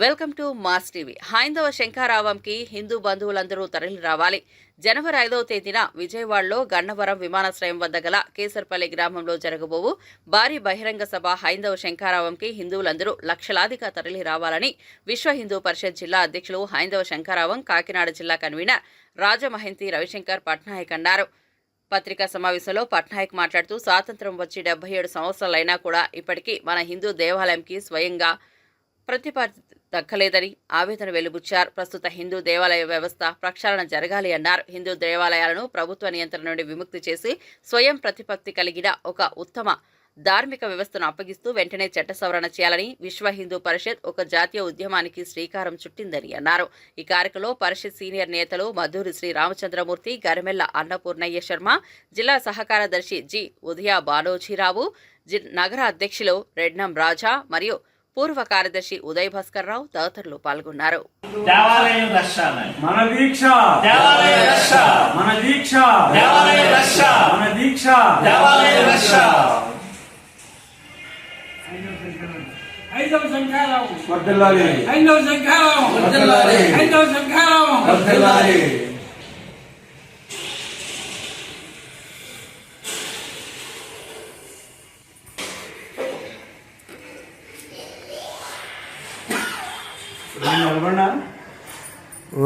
Welcome to mass TV. హైందవ శంఖారావంకి హిందూ బంధువులందరూ తరలి రావాలి. జనవరి ఐదవ తేదీన విజయవాడలో గన్నవరం విమానాశ్రయం వద్ద గల కేసర్పల్లి గ్రామంలో జరగబోవు భారీ బహిరంగ సభ హైందవ శంఖారావంకి హిందువులందరూ లక్షలాదిగా తరలి రావాలని విశ్వ హిందూ పరిషత్ జిల్లా అధ్యక్షులు హైందవ శంఖారావం కాకినాడ జిల్లా కన్వీనర్ రాజమహంతి రవిశంకర్ పట్నాయక్ అన్నారు. పత్రికా సమావేశంలో పట్నాయక్ మాట్లాడుతూ స్వాతంత్రం వచ్చి డెబ్బై ఏడు సంవత్సరాలైనా కూడా ఇప్పటికీ మన హిందూ దేవాలయంకి స్వయంగా ప్రతిపాది దక్కలేదని ఆవేదన వెలుబుచ్చారు. ప్రస్తుత హిందూ దేవాలయ వ్యవస్థ ప్రక్షాళన జరగాలి అన్నారు. హిందూ దేవాలయాలను ప్రభుత్వ నియంత్రణ నుండి విముక్తి చేసి స్వయం ప్రతిపత్తి కలిగిన ఒక ఉత్తమ ధార్మిక వ్యవస్థను అప్పగిస్తూ వెంటనే చట్ట సవరణ చేయాలని విశ్వ హిందూ పరిషత్ ఒక జాతీయ ఉద్యమానికి శ్రీకారం చుట్టిందని అన్నారు. ఈ కార్యక్రమంలో పరిషత్ సీనియర్ నేతలు మధురి శ్రీ రామచంద్రమూర్తి గరమెల్ల అన్నపూర్ణయ్య శర్మ జిల్లా సహకారదర్శి జి. ఉదయ బానోజీరావు జి. నగర అధ్యక్షులు రెడ్నం రాజా మరియు పూర్వ కార్యదర్శి ఉదయ్ భాస్కర్ రావు తదితరులు పాల్గొన్నారు. దేవాలయం రక్ష అన్నాడు. మన దీక్ష. దేవాలయ రక్ష. మన దీక్ష. దేవాలయ రక్ష. మన దీక్ష. దేవాలయ రక్ష. ఐదవ ఐదవ ఐదవ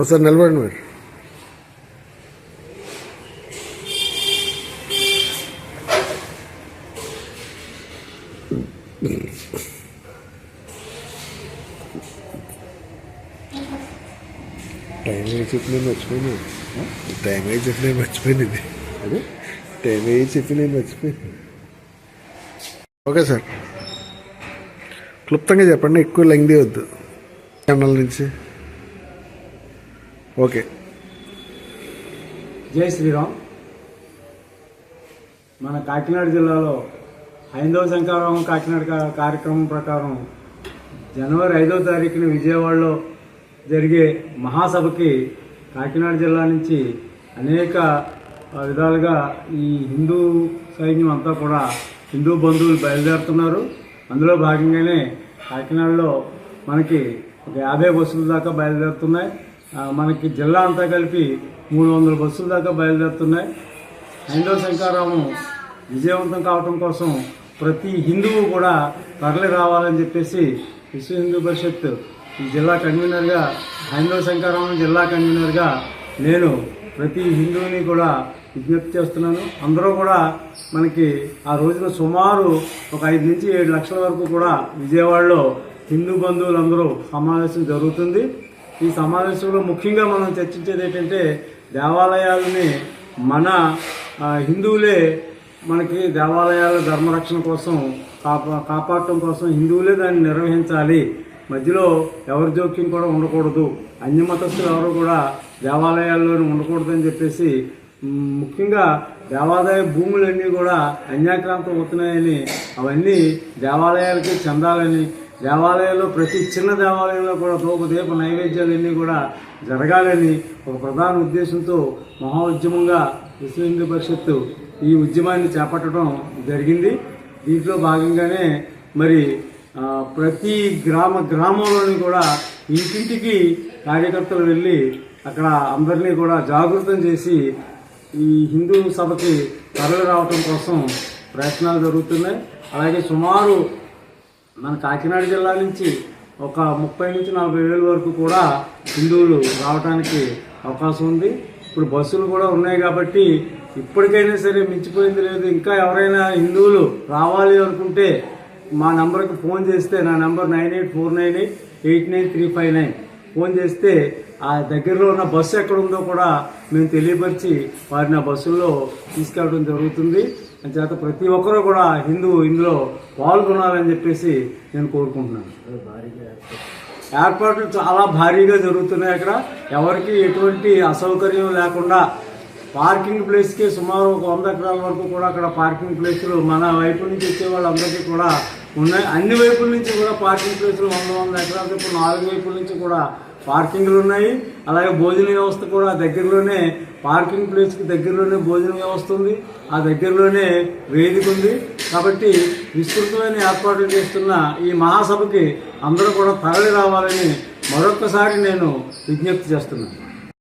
సార్ నిలబడండి మీరు. టైం ఏ చెప్పి నేను మర్చిపోయాను. టైం ఏ చెప్పి నేను మర్చిపోయాను ఇది. అదే? టైం ఏ చెప్పి నేను మర్చిపోయాను. Okay sir. క్లుప్తంగా చెప్పండి ఎక్కువ లెంగ్ది వద్దు. ఛానల్ నుంచి. ఓకే. జై శ్రీరామ్. మన కాకినాడ జిల్లాలో హైందవ శంకరావం కాకినాడ కార్యక్రమం ప్రకారం జనవరి ఐదో తారీఖున విజయవాడలో జరిగే మహాసభకి కాకినాడ జిల్లా నుంచి అనేక విధాలుగా ఈ హిందూ సైన్యం అంతా కూడా హిందూ బంధువులు బయలుదేరుతున్నారు. అందులో భాగంగానే కాకినాడలో మనకి ఒక యాభై బస్సుల దాకా బయలుదేరుతున్నాయి. మనకి జిల్లా అంతా కలిపి మూడు వందల బస్సుల దాకా బయలుదేరుతున్నాయి. హైందవ శంకారామం విజయవంతం కావటం కోసం ప్రతి హిందువు కూడా తరలి రావాలని చెప్పేసి విశ్వ హిందూ పరిషత్ ఈ జిల్లా కన్వీనర్గా హైందవ శంకారామం జిల్లా కన్వీనర్గా నేను ప్రతి హిందువుని కూడా విజ్ఞప్తి చేస్తున్నాను. అందరూ కూడా మనకి ఆ రోజున సుమారు ఒక ఐదు నుంచి ఏడు లక్షల వరకు కూడా విజయవాడలో హిందూ బంధువులందరూ సమావేశం జరుగుతుంది. ఈ సమావేశంలో ముఖ్యంగా మనం చర్చించేది ఏంటంటే దేవాలయాలని మన హిందువులే మనకి దేవాలయాల ధర్మరక్షణ కోసం కాపా కాపాడటం కోసం హిందువులే దాన్ని నిర్వహించాలి. మధ్యలో ఎవరి జోక్యం కూడా ఉండకూడదు. అన్యమతస్తులు ఎవరు కూడా దేవాలయాల్లోనే ఉండకూడదు అని చెప్పేసి ముఖ్యంగా దేవాదాయ భూములన్నీ కూడా అన్యాక్రాంతం అవుతున్నాయని అవన్నీ దేవాలయాలకి చెందాలని దేవాలయాల్లో ప్రతి చిన్న దేవాలయంలో కూడా దీప నైవేద్యాలన్నీ కూడా జరగాలని ఒక ప్రధాన ఉద్దేశంతో మహా ఉద్యమంగా విశ్వ హిందూ పరిషత్తు ఈ ఉద్యమాన్ని చేపట్టడం జరిగింది. దీంట్లో భాగంగానే మరి ప్రతి గ్రామ గ్రామంలోని కూడా ఇంటింటికి కార్యకర్తలు వెళ్ళి అక్కడ అందరినీ కూడా జాగృతం చేసి ఈ హిందూ సభకి తరలి రావటం కోసం ప్రయత్నాలు జరుగుతున్నాయి. అలాగే సుమారు మన కాకినాడ జిల్లా నుంచి ఒక ముప్పై నుంచి నలభై వేల వరకు కూడా హిందువులు రావడానికి అవకాశం ఉంది. ఇప్పుడు బస్సులు కూడా ఉన్నాయి కాబట్టి ఇప్పటికైనా సరే మించిపోయింది లేదు. ఇంకా ఎవరైనా హిందువులు రావాలి అనుకుంటే మా నెంబర్కి ఫోన్ చేస్తే నా number nine eight four nine eight eight nine three five nine. Phone చేస్తే ఆ దగ్గరలో ఉన్న బస్సు ఎక్కడ ఉందో కూడా మేము తెలియపరిచి వారిని ఆ బస్సుల్లో తీసుకెళ్ళడం జరుగుతుంది. అంచేత ప్రతి ఒక్కరూ కూడా హిందూ ఇందులో పాల్గొనాలని చెప్పేసి నేను కోరుకుంటున్నాను. ఏర్పాట్లు చాలా భారీగా జరుగుతున్నాయి అక్కడ. ఎవరికి ఎటువంటి అసౌకర్యం లేకుండా పార్కింగ్ ప్లేస్కి సుమారు ఒక వంద ఎకరాల వరకు కూడా అక్కడ పార్కింగ్ ప్లేసులు మన వైపు నుంచి వచ్చే వాళ్ళందరికీ కూడా ఉన్నాయి. అన్ని వైపుల నుంచి కూడా పార్కింగ్ ప్లేసులు వంద వంద ఎకరాల ఇప్పుడు నాలుగు వైపుల నుంచి కూడా పార్కింగ్లు ఉన్నాయి. అలాగే భోజన వ్యవస్థ కూడా దగ్గరలోనే పార్కింగ్ ప్లేస్కి దగ్గరలోనే భోజన వ్యవస్థ ఉంది. ఆ దగ్గరలోనే వేదిక ఉంది. కాబట్టి విస్తృతమైన ఏర్పాట్లు చేస్తున్న ఈ మహాసభకి అందరూ కూడా తరలి రావాలని మరొక్కసారి నేను విజ్ఞప్తి చేస్తున్నాను.